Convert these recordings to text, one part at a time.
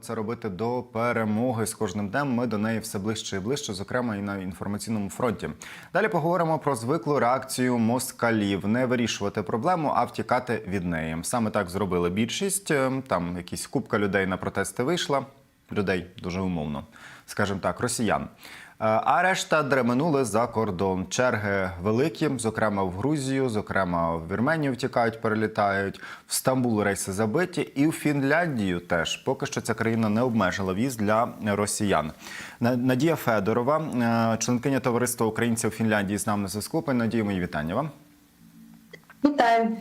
Це робити до перемоги з кожним днем. Ми до неї все ближче і ближче, зокрема і на інформаційному фронті. Далі поговоримо про звиклу реакцію москалів: не вирішувати проблему, а втікати від неї. Саме так зробили більшість. Е, Там якісь купка людей на протести вийшла. Людей дуже умовно, скажімо так, росіян. Е, А решта дременули за кордон. Черги великі, зокрема в Грузію, зокрема в Вірменію втікають, перелітають. В Стамбул рейси забиті, і в Фінляндію теж поки що ця країна не обмежила віз для росіян. Надія Федорова, е, членкиня товариства українців Фінляндії, з нами на зв'язку. Пані Надія, мої вітання вам. Вітаю.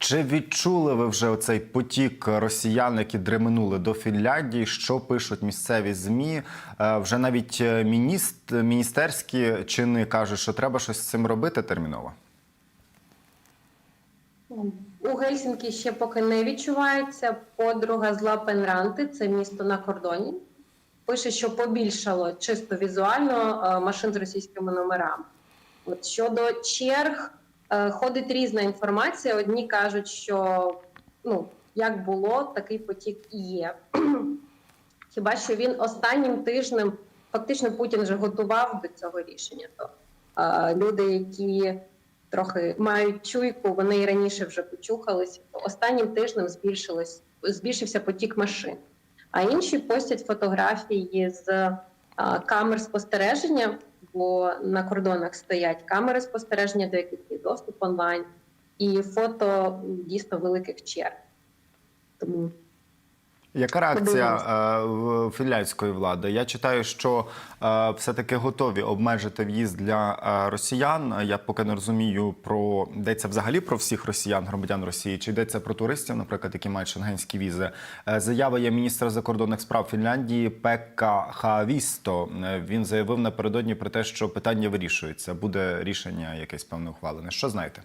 Чи відчули ви вже оцей потік росіян, які дременули до Фінляндії? Що пишуть місцеві змі? Е, Вже навіть е, мініст, міністерські чини кажуть, що треба щось з цим робити терміново. У Гельсінкі ще поки не відчувається. Подруга з Лапенранти, це місто на кордоні. Пише, що побільшало чисто візуально е, машин з російськими номерами. От щодо черг, ходить різна інформація. Одні кажуть, що ну як було, такий потік і є. Хіба що він останнім тижнем фактично Путін вже готував до цього рішення. То е, люди, які трохи мають чуйку, вони і раніше вже почухалися. То останнім тижнем збільшилось збільшився потік машин. А інші постять фотографії з а, камер спостереження, бо на кордонах стоять камери спостереження, до яких є доступ онлайн, і фото дійсно великих черг. Тому Яка реакція е, фінляндської влади? Я читаю, що е, все-таки готові обмежити в'їзд для е, росіян. Я поки не розумію про йдеться взагалі про всіх росіян, громадян Росії, чи йдеться про туристів, наприклад, які мають шенгенські візи. Е, Заява є міністра закордонних справ Фінляндії Пекка Хавісто. Е, Він заявив напередодні про те, що питання вирішується. Буде рішення якесь певне ухвалене. Що знаєте?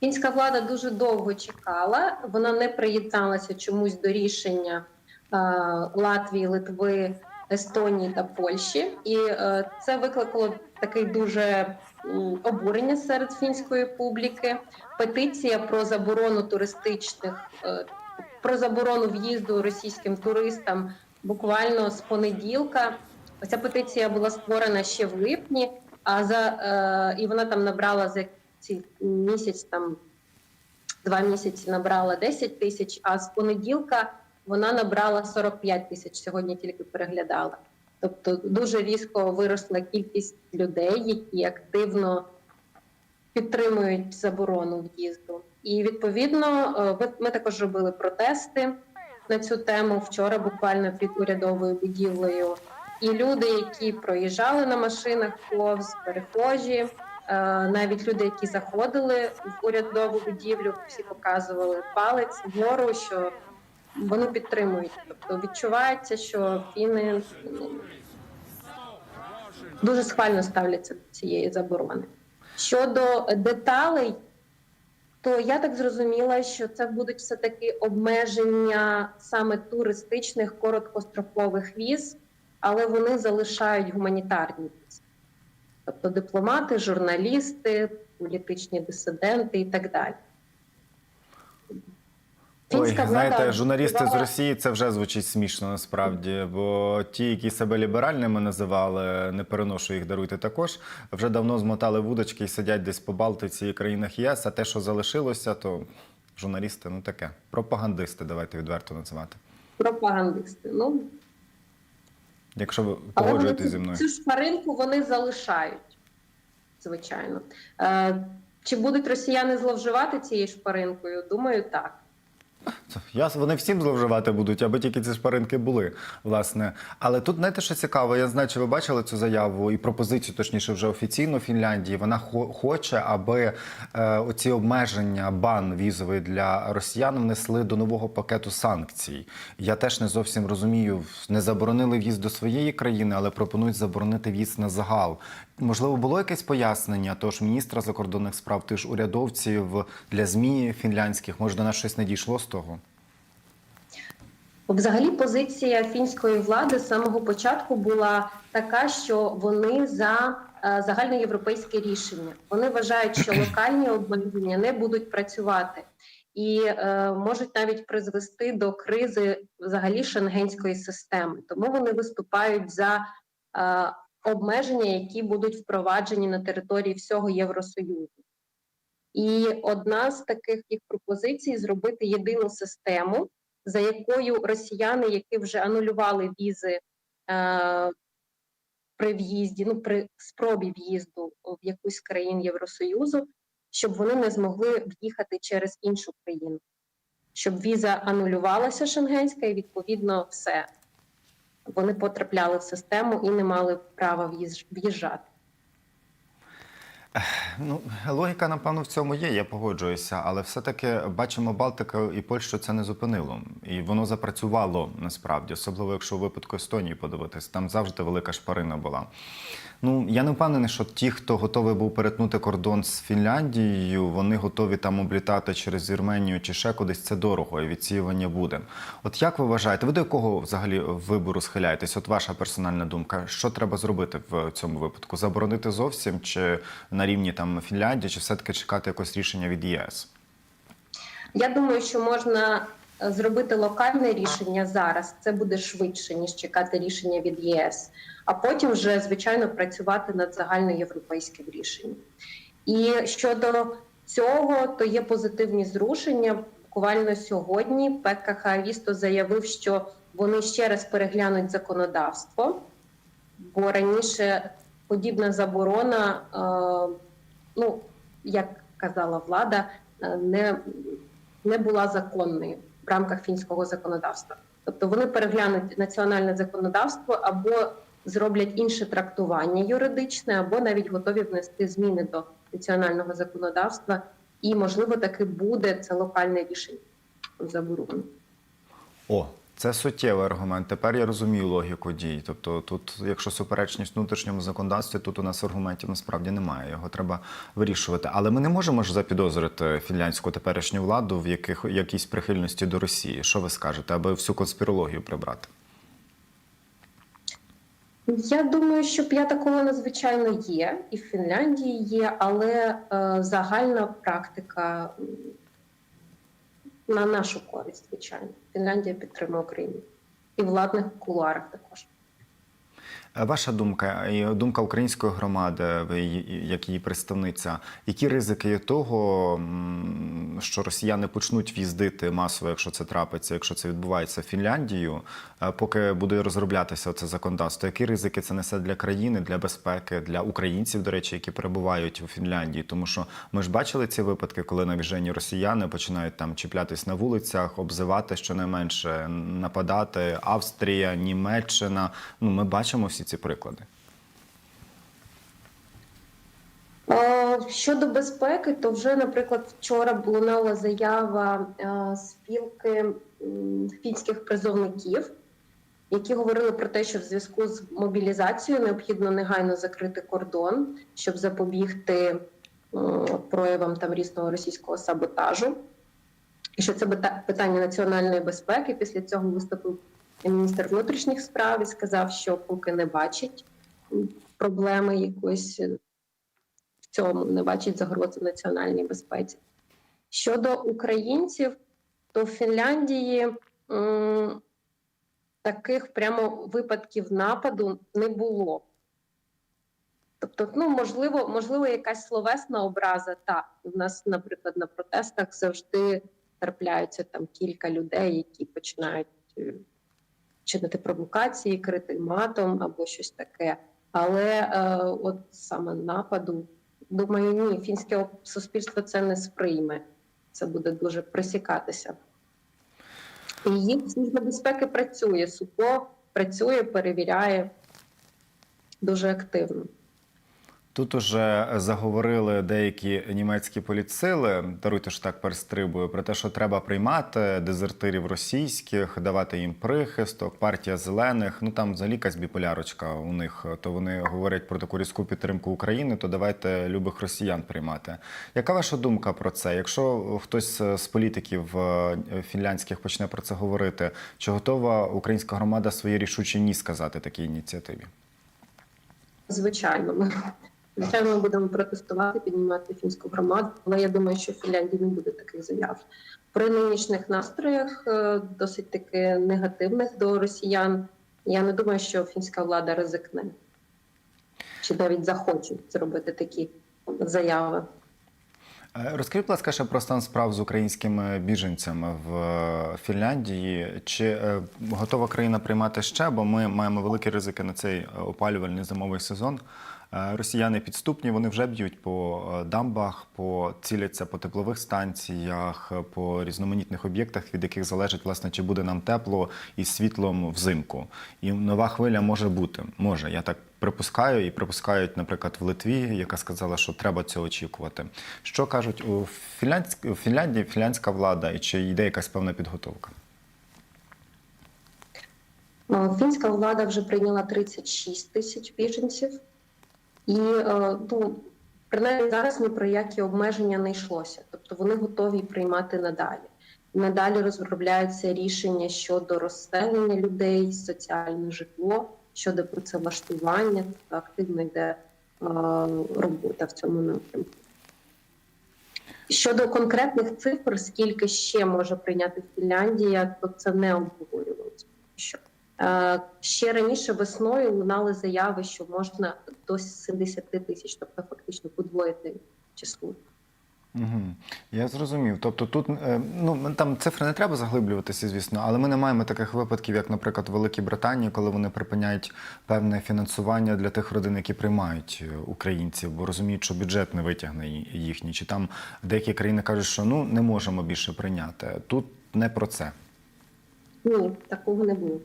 Фінська влада дуже довго чекала. Вона не приєдналася чомусь до рішення е, Латвії, Литви, Естонії та Польщі, і е, це викликало такий дуже обурення серед фінської публіки. Петиція про заборону туристичних е, про заборону в'їзду російським туристам буквально з понеділка. Ця петиція була створена ще в липні, а за і вона там набрала за ці місяць там два місяці набрала 10 тисяч, а з понеділка вона набрала 45 тисяч. Сьогодні тільки переглядала. Тобто дуже різко виросла кількість людей, які активно підтримують заборону в'їзду. І відповідно е, ми, також робили протести на цю тему вчора, буквально під урядовою будівлею. І люди, які проїжджали на машинах повз перехожі, навіть люди, які заходили в урядову будівлю, всі показували палець вгору, що вони підтримують. Тобто відчувається, що фіни ну, дуже схвально ставляться до цієї заборони. Щодо деталей, то я так зрозуміла, що це будуть все таки обмеження саме туристичних короткострокових віз, але вони залишають гуманітарні. Тобто дипломати, журналісти, політичні дисиденти і так далі. Ой, знаєте, журналісти з Росії це вже звучить смішно насправді. Бо ті, які себе ліберальними називали, не переношу їх даруйте також. Вже давно змотали вудочки і сидять десь по Балтиці і країнах ЄС. А те, що залишилося, то журналісти, ну таке. Пропагандисти, давайте відверто називати. пропагандисти. Ну, Якщо ви погоджуєтесь зі мною. цю шпаринку вони залишають, звичайно. Е, чи будуть росіяни зловживати цією шпаринкою? Думаю, так. Я, вони всім зловживати будуть, аби тільки ці шпаринки були, власне. Але тут, знаєте, що цікаво, я знаю, чи ви бачили цю заяву і пропозицію, точніше, вже офіційно Фінляндії. Вона хо- хоче, аби е, оці обмеження, бан візовий для росіян внесли до нового пакету санкцій. Я теж не зовсім розумію, не заборонили в'їзд до своєї країни, але пропонують заборонити в'їзд на загал. Можливо, було якесь пояснення, тож міністра закордонних справ, тих ж урядовців для ЗМІ фінляндських, може, до нас щось не дійшло з того? Взагалі, позиція фінської влади з самого початку була така, що вони за е, загальноєвропейське рішення. Вони вважають, що локальні обмеження не будуть працювати. і е, можуть навіть призвести до кризи взагалі шенгенської системи. Тому вони виступають за е, обмеження, які будуть впроваджені на території всього Євросоюзу. І одна з таких їх пропозицій зробити єдину систему, за якою росіяни, які вже анулювали візи е, при в'їзді, ну при спробі в'їзду в якусь країн Євросоюзу, щоб вони не змогли в'їхати через іншу країну, щоб віза анулювалася шенгенська, і відповідно все. Вони потрапляли в систему і не мали права в'їжджати. Ну, логіка, напевно, в цьому є, я погоджуюся, але все-таки бачимо Балтику і Польщу це не зупинило. І воно запрацювало насправді, особливо якщо у випадку Естонії подивитись, там завжди велика шпарина була. Ну, я не впевнений, що ті, хто готовий був перетнути кордон з Фінляндією, вони готові там облітати через Вірменію чи ще кудись. Це дорого і відсіювання буде. От як ви вважаєте, ви до якого взагалі вибору схиляєтесь? От ваша персональна думка, що треба зробити в цьому випадку? Заборонити зовсім чи на рівні там Фінляндії, чи все-таки чекати якось рішення від ЄС? Я думаю, що можна е, зробити локальне рішення зараз. Це буде швидше ніж чекати рішення від ЄС, а потім вже звичайно працювати над загальноєвропейським рішенням. І щодо цього, то є позитивні зрушення. Буквально сьогодні ПКХ Вісто заявив, що вони ще раз переглянуть законодавство, бо раніше подібна заборона, е, ну як казала влада, е, не не була законною в рамках фінського законодавства. Тобто вони переглянуть національне законодавство або зроблять інше трактування юридичне, або навіть готові внести зміни до національного законодавства, і можливо таки буде це локальне рішення заборони. О, це суттєвий аргумент. Тепер я розумію логіку дій. Тобто, тут, якщо суперечність внутрішньому законодавстві, тут у нас аргументів насправді немає. Його треба вирішувати. Але ми не можемо ж запідозрити фінляндську теперішню владу в яких якійсь прихильності до Росії. Що ви скажете, аби всю конспірологію прибрати? Я думаю, що п'ята колона, звичайно, є, і в Фінляндії є, але е, загальна практика на нашу користь, звичайно. Фінляндія підтримує Україну і владних кулуарах також. Е, Ваша думка і думка української громади, ви як її представниця, які ризики є того, що росіяни почнуть в'їздити масово, якщо це трапиться, якщо це відбувається в Фінляндію, е, поки буде розроблятися це законодавство? Які ризики це несе для країни, для безпеки, для українців, до речі, які перебувають у Фінляндії? Тому що ми ж бачили ці випадки, коли навіжені росіяни починають там чіплятись на вулицях, обзивати щонайменше, нападати Австрія, Німеччина. Ну ми бачимо всі ці приклади. Е, Щодо безпеки, то вже, наприклад, вчора лунала заява е, спілки фінських призовників, які говорили про те, що в зв'язку з мобілізацією необхідно негайно закрити кордон, щоб запобігти проявам там різного російського саботажу. І що це питання національної безпеки. Після цього виступив міністр внутрішніх справ і сказав, що поки не бачить проблеми якоїсь в цьому, не бачить загрози національній безпеці. Щодо українців, то в Фінляндії м, таких прямо випадків нападу не було. Тобто, ну можливо, можливо, якась словесна образа. Так, у нас, наприклад, на протестах завжди трапляються там кілька людей, які починають е, чинити провокації, крити матом або щось таке. Але е, от саме нападу, думаю, ні, фінське суспільство це не сприйме. Це буде дуже присікатися. І їх служба безпеки працює, СУПО працює, перевіряє дуже активно. Тут уже заговорили деякі німецькі політсили, даруйте що так перестрибую, про те, що треба приймати дезертирів російських, давати їм прихисток, партія зелених. Ну там взагалі якась біполярочка у них. То вони говорять про таку різку підтримку України, то давайте любих росіян приймати. Яка ваша думка про це? Якщо хтось з політиків е, фінляндських почне про це говорити, чи готова українська громада свої рішучі ні сказати такій ініціативі? Звичайно, ми, Звичайно, ми будемо протестувати, піднімати фінську громаду, але я думаю, що в Фінляндії не буде таких заяв. При нинішніх настроях, е, досить таки негативних до росіян, я не думаю, що фінська влада ризикне чи навіть захоче зробити такі заяви. Е, Розкажіть, будь ласка, ще про стан справ з українськими біженцями в е, Фінляндії. Чи е, готова країна приймати ще? Бо ми маємо великі ризики на цей е, опалювальний зимовий сезон. Е, Росіяни підступні, вони вже б'ють по е, дамбах, по ціляться по теплових станціях, по різноманітних об'єктах, від яких залежить власне, чи буде нам тепло і світлом взимку. І нова хвиля може бути. Може, я так припускаю, і припускають, наприклад, в Литві, яка сказала, що треба цього очікувати. Що кажуть у. Фінляндії фінляндська влада, і чи йде якась певна підготовка? Е, Фінська влада вже прийняла 36 тисяч біженців, і е, ну, принаймні зараз ні про які обмеження не йшлося. Тобто вони готові приймати надалі. Надалі розробляються рішення щодо розселення людей, соціальне житло, щодо працевлаштування. Тобто активно йде е, робота в цьому напрямку. Щодо конкретних цифр, скільки ще може прийняти Фінляндія, то це не обговорювалося. Е, Ще раніше весною лунали заяви, що можна до 70 тисяч, тобто фактично подвоїти число. Угу. Я зрозумів. Тобто тут е, ну там цифри не треба заглиблюватися, звісно, але ми не маємо таких випадків, як, наприклад, в Великій Британії, коли вони припиняють певне фінансування для тих родин, які приймають е, українців, бо розуміють, що бюджет не витягне їхній. Чи там деякі країни кажуть, що ну не можемо більше прийняти. Тут не про це. Ні, такого не було.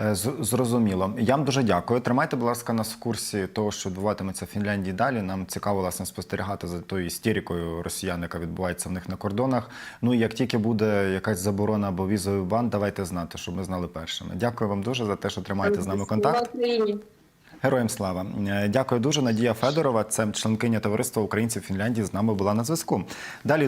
Е, Зрозуміло. Я вам дуже дякую. Тримайте, будь ласка, нас в курсі того, що відбуватиметься в Фінляндії далі. Нам цікаво власне спостерігати за тою істерикою росіян, яка відбувається в них на кордонах. Ну і як тільки буде якась заборона або візовий бан, давайте знати, щоб ми знали першими. Дякую вам дуже за те, що тримаєте з нами контакт. Героям слава. Е, Дякую дуже. Надія Федорова, це членкиня товариства українців Фінляндії. З нами була на зв'язку. Далі.